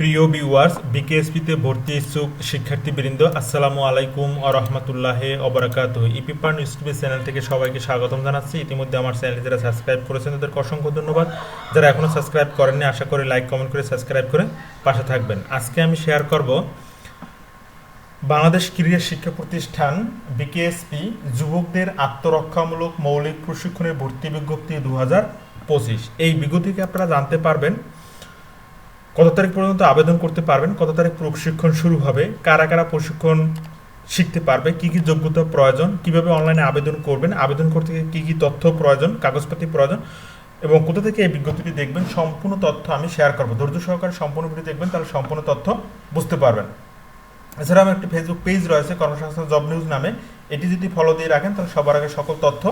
প্রিয় ভিউয়ার্স বিকেএসপিতে ভর্তি ইচ্ছুক শিক্ষার্থীবৃন্দ, আসসালামু আলাইকুম ও রহমতুল্লাহ অবরাকাত ইপিপার নিউজ টিভি চ্যানেল থেকে সবাইকে স্বাগতম জানাচ্ছি। ইতিমধ্যে আমার চ্যানেল যারা সাবস্ক্রাইব করেছেন, তাদেরকে অসংখ্য ধন্যবাদ। যারা এখনও সাবস্ক্রাইব করেননি, আশা করি লাইক কমেন্ট করে সাবস্ক্রাইব করে পাশে থাকবেন। আজকে আমি শেয়ার করব বাংলাদেশ ক্রীড়া শিক্ষা প্রতিষ্ঠান বিকেএসপি যুবকদের আত্মরক্ষামূলক মৌলিক প্রশিক্ষণের ভর্তি বিজ্ঞপ্তি দু হাজার পঁচিশ। এই বিজ্ঞপ্তিকে আপনারা জানতে পারবেন। কত তারিখ পর্যন্ত আবেদন করতে পারবেন? কত তারিখ প্রশিক্ষণ শুরু হবে? কারা কারা প্রশিক্ষণ শিখতে পারবে? কি কি যোগ্যতা প্রয়োজন? কীভাবে অনলাইনে আবেদন করবেন? আবেদন করতে গিয়ে কি কি তথ্য প্রয়োজন? কাগজপাতি প্রয়োজন? এবং কোথা থেকে এই বিজ্ঞপ্তিটি দেখবেন? সম্পূর্ণ তথ্য আমি শেয়ার করব। ধৈর্য সহকারে সম্পূর্ণ ভিডিও দেখবেন, তাহলে সম্পূর্ণ তথ্য বুঝতে পারবেন। এছাড়া আমার একটি ফেসবুক পেজ রয়েছে, কর্মসংস্থান জব নিউজ নামে। এটি যদি ফলো দিয়ে রাখেন, তাহলে সবার আগে সকল তথ্য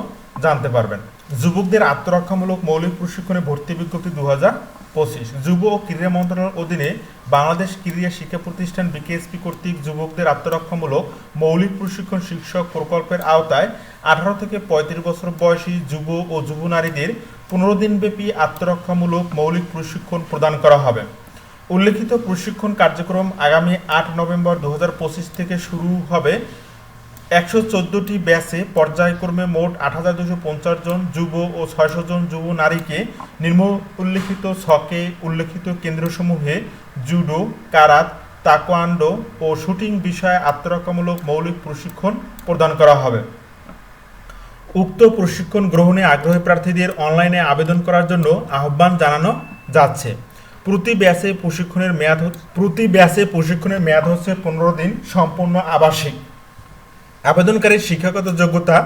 জানতে পারবেন। যুবকদের আত্মরক্ষামূলক মৌলিক প্রশিক্ষণে ভর্তি বিজ্ঞপ্তি দু হাজার পঁচিশ, যুব ও ক্রীড়া মন্ত্রণালয়ের অধীনে বাংলাদেশ ক্রীড়া শিক্ষা প্রতিষ্ঠান বিকেএসপি কর্তৃক যুবকদের আত্মরক্ষামূলক মৌলিক প্রশিক্ষণ শীর্ষক প্রকল্পের আওতায় আঠারো থেকে পঁয়ত্রিশ বছর বয়সী যুব ও যুব নারীদের পনেরো দিনব্যাপী আত্মরক্ষামূলক মৌলিক প্রশিক্ষণ প্রদান করা হবে। উল্লেখিত প্রশিক্ষণ কার্যক্রম আগামী আট নভেম্বর দু হাজার পঁচিশ থেকে শুরু হবে। একশো চোদ্দোটি ব্যাচে পর্যায়ক্রমে মোট আট হাজার দুশো পঞ্চাশ জন যুব ও ছয়শো জন যুব নারীকে নিম্ন উল্লেখিত ছকে উল্লেখিত কেন্দ্রসমূহে জুডো, কারাত, তাকোয়ান্ডো ও শুটিং বিষয়ে আত্মরক্ষামূলক মৌলিক প্রশিক্ষণ প্রদান করা হবে। উক্ত প্রশিক্ষণ গ্রহণে আগ্রহী প্রার্থীদের অনলাইনে আবেদন করার জন্য আহ্বান জানানো যাচ্ছে। প্রতি ব্যাচে প্রশিক্ষণের মেয়াদ প্রতি ব্যাচে প্রশিক্ষণের মেয়াদ হচ্ছে পনেরো দিন সম্পূর্ণ আবাসিক। আবেদনকারীর শিক্ষাগত যোগ্যতা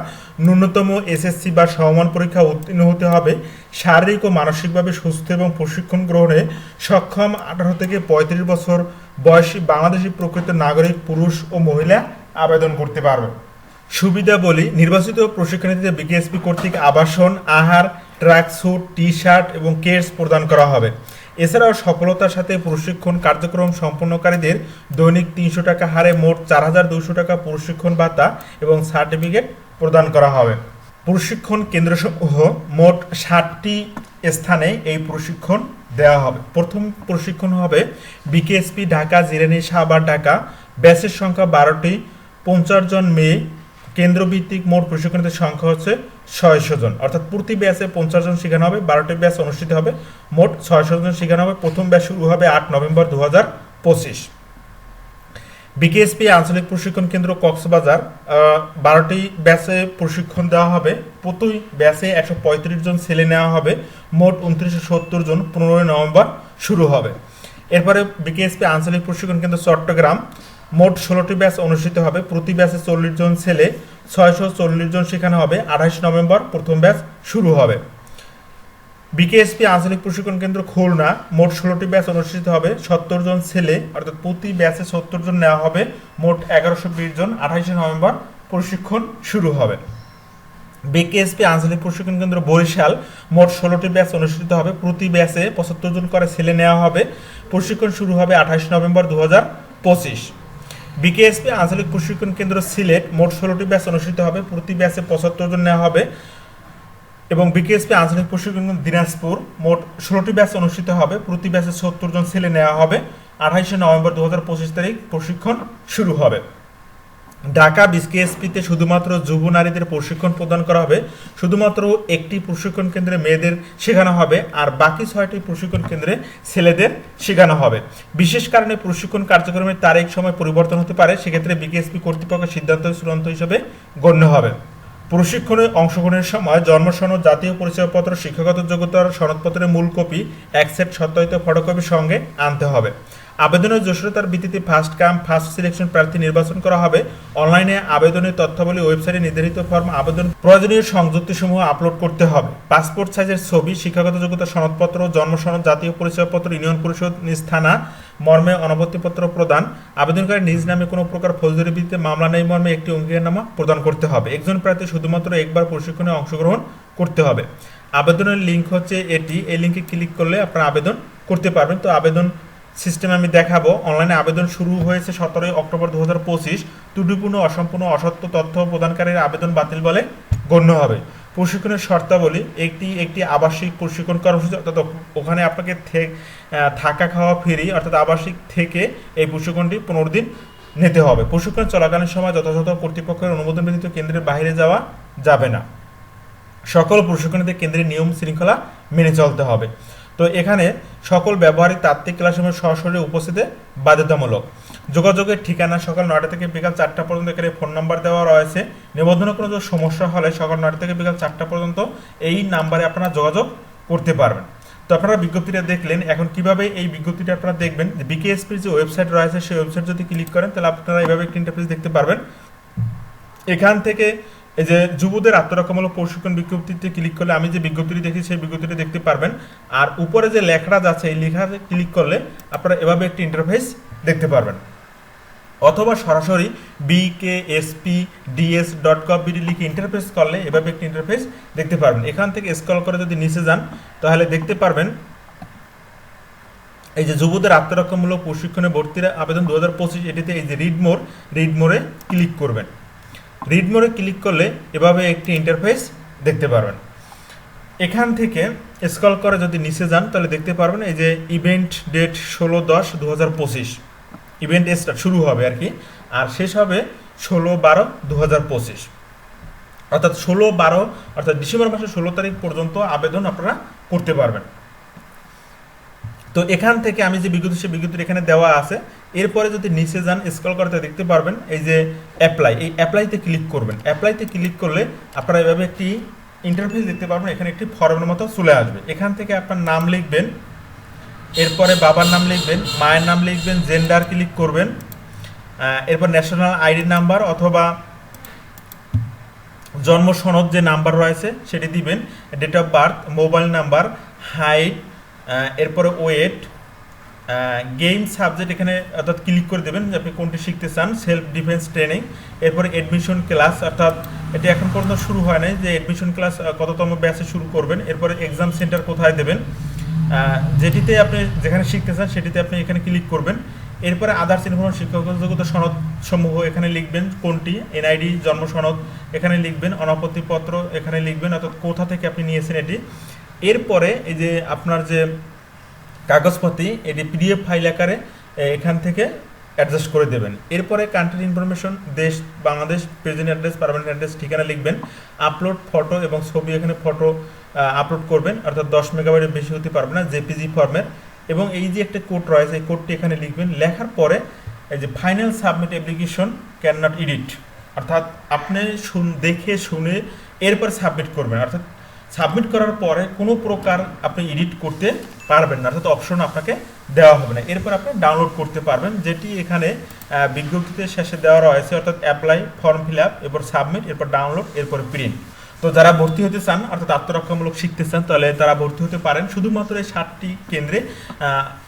ন্যূনতম এসএসসি বা সমমান পরীক্ষা উত্তীর্ণ হতে হবে। শারীরিক ও মানসিকভাবে সুস্থ এবং প্রশিক্ষণ গ্রহণে সক্ষম আঠারো থেকে পঁয়ত্রিশ বছর বয়সী বাংলাদেশি প্রকৃত নাগরিক, পুরুষ ও মহিলা আবেদন করতে পারবে সুবিধা বলি নির্বাচিত প্রশিক্ষণার্থীদের বিকেএসপি কর্তৃক আবাসন, আহার ট্র্যাক স্যুট টি শার্ট এবং কেটস প্রদান করা হবে। এছাড়াও সফলতার সাথে প্রশিক্ষণ কার্যক্রম সম্পন্নকারীদের দৈনিক তিনশো টাকা হারে মোট চার হাজার দুশো টাকা প্রশিক্ষণ ভাতা এবং সার্টিফিকেট প্রদান করা হবে। প্রশিক্ষণ কেন্দ্রসমূহ মোট ষাটটি স্থানে এই প্রশিক্ষণ দেওয়া হবে। প্রথম প্রশিক্ষণ হবে বিকেএসপি ঢাকা, জিরানি সাবার ঢাকা। ব্যাচের সংখ্যা বারোটি। পঞ্চাশ জন মেয়ে। কেন্দ্রভিত্তিক মোট প্রশিক্ষণের সংখ্যা হচ্ছে ছয়শো জন। অর্থাৎ প্রতি ব্যাচে পঞ্চাশ জন শেখানো হবে, বারোটি ব্যাচ অনুষ্ঠিত হবে। মোট ছয়শো জন শেখানো হবে। প্রথম ব্যাচ শুরু হবে আট নভেম্বর দু হাজার পঁচিশ। বিকেএসপি আঞ্চলিক প্রশিক্ষণ কেন্দ্র কক্সবাজার বারোটি ব্যাচে প্রশিক্ষণ দেওয়া হবে। প্রতি ব্যাচে একশো পঁয়ত্রিশ জন ছেলে নেওয়া হবে। মোট উনত্রিশশো সত্তর জন পনেরোই নভেম্বর শুরু হবে। এরপরে বিকেএসপি আঞ্চলিক প্রশিক্ষণ কেন্দ্র চট্টগ্রাম মোট ষোলোটি ব্যাচ অনুষ্ঠিত হবে। প্রতি ব্যাচে চল্লিশ জন ছেলে, ছয়শো চল্লিশ জন শেখানো হবে। আঠাশ নভেম্বর প্রথম ব্যাচ শুরু হবে। বিকেএসপি আঞ্চলিক প্রশিক্ষণ কেন্দ্র খুলনা, মোট ষোলোটি ব্যাচ অনুষ্ঠিত হবে। সত্তর জন ছেলে, অর্থাৎ প্রতি ব্যাচে সত্তর জন নেওয়া হবে। মোট এগারোশো বিশ জন। আঠাশে নভেম্বর প্রশিক্ষণ শুরু হবে। বিকেএসপি আঞ্চলিক প্রশিক্ষণ কেন্দ্র বরিশাল, মোট ষোলোটি ব্যাচ অনুষ্ঠিত হবে। প্রতি ব্যাচে পঁচাত্তর জন করে ছেলে নেওয়া হবে। প্রশিক্ষণ শুরু হবে আঠাশ নভেম্বর দু হাজার পঁচিশ। বিকেএসপি আঞ্চলিক প্রশিক্ষণ কেন্দ্র সিলেট মোট ষোলোটি ব্যাচ অনুষ্ঠিত হবে। প্রতি ব্যাচে পঁচাত্তর জন নেওয়া হবে। এবং বিকেএসপি আঞ্চলিক প্রশিক্ষণ দিনাজপুর মোট ষোলোটি ব্যাচ অনুষ্ঠিত হবে। প্রতি ব্যাচে সত্তর জন ছেলে নেওয়া হবে। আঠাইশে নভেম্বর দু হাজার পঁচিশ তারিখ প্রশিক্ষণ শুরু হবে। ঢাকা বিকেএসপিতে শুধুমাত্র যুব নারীদের প্রশিক্ষণ প্রদান করা হবে, শুধুমাত্র একটি প্রশিক্ষণ কেন্দ্রে মেয়েদের শেখানো হবে আর বাকি ছয়টি প্রশিক্ষণ কেন্দ্রে ছেলেদের শেখানো হবে। বিশেষ কারণে প্রশিক্ষণ কার্যক্রমের তারিখ, সময় পরিবর্তন হতে পারে, সেক্ষেত্রে বিকেএসপি কর্তৃপক্ষের সিদ্ধান্ত চূড়ান্ত হিসেবে গণ্য হবে। প্রশিক্ষণে অংশগ্রহণের সময় জন্মসনদ, জাতীয় পরিচয়পত্র, শিক্ষাগত যোগ্যতার সনদপত্রের মূল কপি, এক সেট সত্যায়িত ফটোকপির সঙ্গে আনতে হবে। আবেদনের যশোরতার ভিত্তিতে ফার্স্ট কাম ফার্স্ট সিলেকশন প্রার্থী নির্বাচন করা হবে। অনলাইনে আবেদনের তথ্যাবলী ওয়েবসাইটে নির্ধারিত ফর্ম আবেদন প্রয়োজনীয় সংযুক্তিসমূহ আপলোড করতে হবে। পাসপোর্ট সাইজের ছবি, শিক্ষাগত যোগ্যতা সনদপত্র জন্মসনদ জাতীয় পরিচয়পত্র, ইউনিয়ন পরিষদ, নিজ থানা, মর্মে অনাপত্তিপত্র প্রদান। আবেদনকারী নিজ নামে কোনো প্রকার ফৌজদারি ভিত্তিতে মামলা নেই মর্মে একটি অঙ্গীকারনামা প্রদান করতে হবে। একজন প্রার্থী শুধুমাত্র একবার প্রশিক্ষণে অংশগ্রহণ করতে হবে। আবেদনের লিঙ্ক হচ্ছে এটি। এই লিঙ্কে ক্লিক করলে আপনারা আবেদন করতে পারবেন। তো আবেদন সিস্টেম আমি দেখাবো। অনলাইনে আবেদন শুরু হয়েছে সতেরোই অক্টোবর দু হাজার পঁচিশ। ত্রুটিপূর্ণ, অসম্পূর্ণ, অসত্য তথ্য প্রদানকারীর আবেদন বাতিল বলে গণ্য হবে। প্রশিক্ষণের শর্তাবলী, একটি একটি আবাসিক প্রশিক্ষণ কর্মসূচি, অর্থাৎ ওখানে আপনাকে থাকা খাওয়া ফ্রি, অর্থাৎ আবাসিক থেকে এই প্রশিক্ষণটি পনেরো দিন নিতে হবে। প্রশিক্ষণ চলাকালীন সময় যথাযথ কর্তৃপক্ষের অনুমোদন ব্যতীত কেন্দ্রের বাইরে যাওয়া যাবে না। সকল প্রশিক্ষণীতে কেন্দ্রের নিয়ম শৃঙ্খলা মেনে চলতে হবে। তো এখানে সকল ব্যবহারিক তাত্ত্বিক ক্লাসরুমে সরাসরি উপস্থিতি বাধ্যতামূলক। যোগাযোগের ঠিকানা সকাল নয়টা থেকে বিকাল চারটা পর্যন্ত এখানে ফোন নাম্বার দেওয়া রয়েছে। নিবন্ধনের কোনো সমস্যা হলে সকাল নয়টা থেকে বিকাল চারটা পর্যন্ত এই নাম্বারে আপনারা যোগাযোগ করতে পারবেন। তো আপনারা বিজ্ঞপ্তিটা দেখলেন, এখন কীভাবে এই বিজ্ঞপ্তিটা আপনারা দেখবেন? বিকেএসপির যে ওয়েবসাইট রয়েছে, সেই ওয়েবসাইট যদি ক্লিক করেন, তাহলে আপনারা এইভাবে একটি ইন্টারফেস দেখতে পারবেন। এখান থেকে এই যে যুবদের আত্মরক্ষামূলক প্রশিক্ষণ বিজ্ঞপ্তিতে ক্লিক করলে, আমি যে বিজ্ঞপ্তিটি দেখি সেই বিজ্ঞপ্তিটি দেখতে পারবেন। আর উপরে যে লেখাটা যাচ্ছে এই লেখাতে ক্লিক করলে আপনারা এভাবে একটি ইন্টারফেস দেখতে পারবেন। অথবা সরাসরি BKSP DS dot com BD লিখে ইন্টারফেস করলে এভাবে একটি ইন্টারফেস দেখতে পারবেন। এখান থেকে স্ক্রল করে যদি নিচে যান, তাহলে দেখতে পারবেন এই যে যুবদের আত্মরক্ষামূলক প্রশিক্ষণে ভর্তির আবেদন দু হাজার পঁচিশ এটিতে এই যে রিড মোর রিড মোরে ক্লিক করবেন। রিড মোরে ক্লিক করলে এভাবে একটি ইন্টারফেস দেখতে পারবেন। এখান থেকে স্ক্রল করে যদি নিচে যান, তাহলে দেখতে পারবেন এই যে ইভেন্ট ডেট ষোলো দশ দু হাজার পঁচিশ ইভেন্ট স্টার্ট শুরু হবে আর কি, আর শেষ হবে ষোলো বারো দু হাজার পঁচিশ। অর্থাৎ ষোলো বারো, অর্থাৎ ডিসেম্বর মাসের ষোলো তারিখ পর্যন্ত আবেদন আপনারা করতে পারবেন। তো এখান থেকে আমি যে বিজ্ঞপ্তি সে বিজ্ঞপ্তি এখানে দেওয়া আছে। এরপরে যদি নিচে যান স্ক্রল করতে দেখতে পারবেন, এই যে অ্যাপ্লাই এই অ্যাপ্লাইতে ক্লিক করবেন। অ্যাপ্লাইতে ক্লিক করলে আপনারা এভাবে একটি ইন্টারফেস দেখতে পারবেন, এখানে একটি ফর্মের মতো চলে আসবে। এখান থেকে আপনার নাম লিখবেন, এরপরে বাবার নাম লিখবেন, মায়ের নাম লিখবেন জেন্ডার ক্লিক করবেন এরপর ন্যাশনাল আইডি নাম্বার অথবা জন্ম সনদ যে নাম্বার রয়েছে, সেটি দিবেন date of birth mobile number height এরপরে ওয়েট গেম সাবজেক্ট এখানে অর্থাৎ ক্লিক করে দেবেন যে আপনি কোনটি শিখতে চান সেলফ ডিফেন্স ট্রেনিং এরপরে অ্যাডমিশন ক্লাস অর্থাৎ এটি এখন পর্যন্ত শুরু হয় নাই যে অ্যাডমিশন ক্লাস কততম ব্যাচে শুরু করবেন, এরপরে এক্সাম সেন্টার কোথায় দেবেন যেটিতে আপনি যেখানে শিখতে চান সেটিতে আপনি এখানে ক্লিক করবেন, এরপরে আদার্স ইনফরমেশন শিক্ষাগত সনদ সমূহ এখানে লিখবেন, কোনটি এনআইডি জন্ম সনদ এখানে লিখবেন, অনাপত্তিপত্র এখানে লিখবেন, অর্থাৎ কোথা থেকে আপনি নিয়েছেন এটি, এরপরে এই যে আপনার যে কাগজপাতি, এটি পিডিএফ ফাইল আকারে এখান থেকে অ্যাডজাস্ট করে দেবেন। এরপরে কান্ট্রি ইনফরমেশন দেশ, Bangladesh present address permanent address ঠিকানা লিখবেন। আপলোড ফটো এবং ছবি এখানে ফটো আপলোড করবেন। অর্থাৎ দশ মেগাবাইটের বেশি হতে পারবে না জেপিজি ফর্মের এবং এই যে একটা কোড রয়েছে, এই কোডটি এখানে লিখবেন। লেখার পরে এই যে final submit application can not edit অর্থাৎ আপনি শুন, দেখে শুনে এরপর সাবমিট করবেন। অর্থাৎ সাবমিট করার পরে কোনো প্রকার আপনি এডিট করতে পারবেন না, অর্থাৎ অপশন আপনাকে দেওয়া হবে না। এরপর আপনি ডাউনলোড করতে পারবেন, যেটি এখানে বিজ্ঞপ্তিতে শেষে দেওয়া রয়েছে, অর্থাৎ অ্যাপ্লাই ফর্ম ফিল আপ এরপর সাবমিট এরপর ডাউনলোড এরপর প্রিন্ট তো যারা ভর্তি হতে চান, অর্থাৎ আত্মরক্ষামূলক শিখতে চান, তাহলে তারা ভর্তি হতে পারেন। শুধুমাত্র এই সাতটি কেন্দ্রে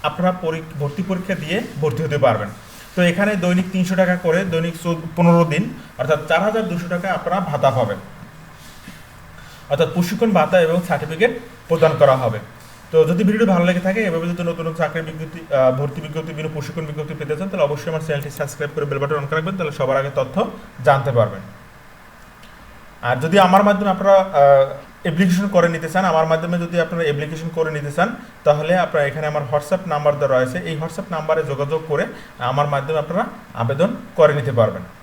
আপনারা ভর্তি পরীক্ষা দিয়ে ভর্তি হতে পারবেন। তো এখানে দৈনিক তিনশো টাকা করে দৈনিক পনেরো দিন, অর্থাৎ চার হাজার দুশো টাকা আপনারা ভাতা পাবেন। অর্থাৎ প্রশিক্ষণ, ভাতা এবং সার্টিফিকেট প্রদান করা হবে। তো যদি ভিডিওটি ভালো লেগে থাকে, এভাবে যদি নতুন চাকরির বিজ্ঞপ্তি ভর্তি বিজ্ঞপ্তি বিভিন্ন প্রশিক্ষণ বিজ্ঞপ্তি পেতে চান, তাহলে অবশ্যই আমার চ্যানেলটি সাবস্ক্রাইব করে বেল বাটন অন করে রাখবেন, তাহলে সবার আগে তথ্য জানতে পারবেন। আর যদি আমার মাধ্যমে আপনারা অ্যাপ্লিকেশন করে নিতে চান, আমার মাধ্যমে যদি আপনারা অ্যাপ্লিকেশন করে নিতে চান, তাহলে আপনারা এখানে আমার হোয়াটসঅ্যাপ নাম্বার দেওয়া রয়েছে। এই হোয়াটসঅ্যাপ নাম্বারে যোগাযোগ করে আমার মাধ্যমে আপনারা আবেদন করে নিতে পারবেন।